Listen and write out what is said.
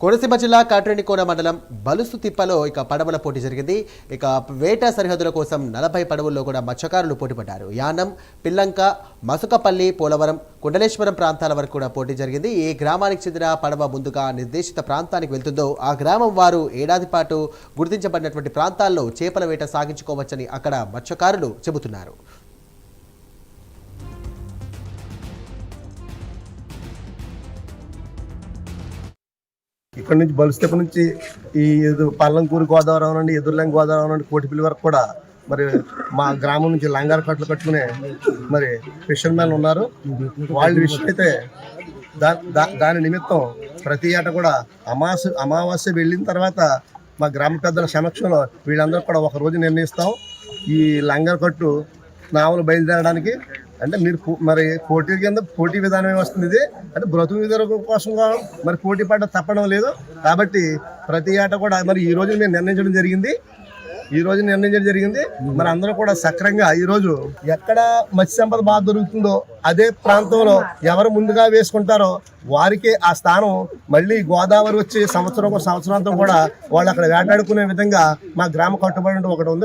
కోనసీమ జిల్లా కాట్రేనికోన మండలం బలుసు తిప్పలో ఇక పడవల పోటీ జరిగింది. ఇక వేట సరిహద్దుల కోసం నలభై పడవల్లో కూడా మత్స్యకారులు పోటీపడ్డారు. యానం పిల్లంక మసుకపల్లి పోలవరం కుండలేశ్వరం ప్రాంతాల వరకు కూడా పోటీ జరిగింది. ఏ గ్రామానికి చెందిన పడవ ముందుగా నిర్దేశిత ప్రాంతానికి వెళ్తుందో ఆ గ్రామం వారు ఏడాది పాటు గుర్తించబడినటువంటి ప్రాంతాల్లో చేపల వేట సాగించుకోవచ్చని అక్కడ మత్స్యకారులు చెబుతున్నారు. ఇక్కడ నుంచి బలుస్తెప్ప నుంచి ఈ పల్లంకూరు గోదావరి నుండి ఎదుర్లం గోదావరి నుండి కోటిపల్లి వరకు కూడా మరి మా గ్రామం నుంచి లంగార కట్టలు కట్టుకునే మరి ఫిషర్ మ్యాన్ ఉన్నారు. వాళ్ళ విషయం అయితే దా దా- దాని నిమిత్తం ప్రతి ఏట కూడా అమావాస్య అమావాస్య వెళ్ళిన తర్వాత మా గ్రామ పెద్దల సమక్షంలో వీళ్ళందరూ కూడా ఒక రోజు నిర్ణయిస్తాం. ఈ లంగర్ కట్టు నావలు బయలుదేరడానికి అంటే మీరు మరి పోటీ కింద పోటీ విధానం ఏమొస్తుంది ఇది? అంటే బ్రతుకు విధానం కోసం మరి పోటీ పడ్డ తప్పడం లేదు. కాబట్టి ప్రతి ఏట కూడా మరి ఈ రోజు మేము నిర్ణయించడం జరిగింది. ఈ రోజు నిర్ణయించడం జరిగింది. మరి అందరూ కూడా సక్రంగా ఈ రోజు ఎక్కడ మత్స్య సంపద బాగా దొరుకుతుందో అదే ప్రాంతంలో ఎవరు ముందుగా వేసుకుంటారో వారికి ఆ స్థానం మళ్ళీ గోదావరి వచ్చి సంవత్సరం సంవత్సరాంతం కూడా వాళ్ళు అక్కడ వేటాడుకునే విధంగా మా గ్రామ కట్టుబడి ఒకటి ఉంది.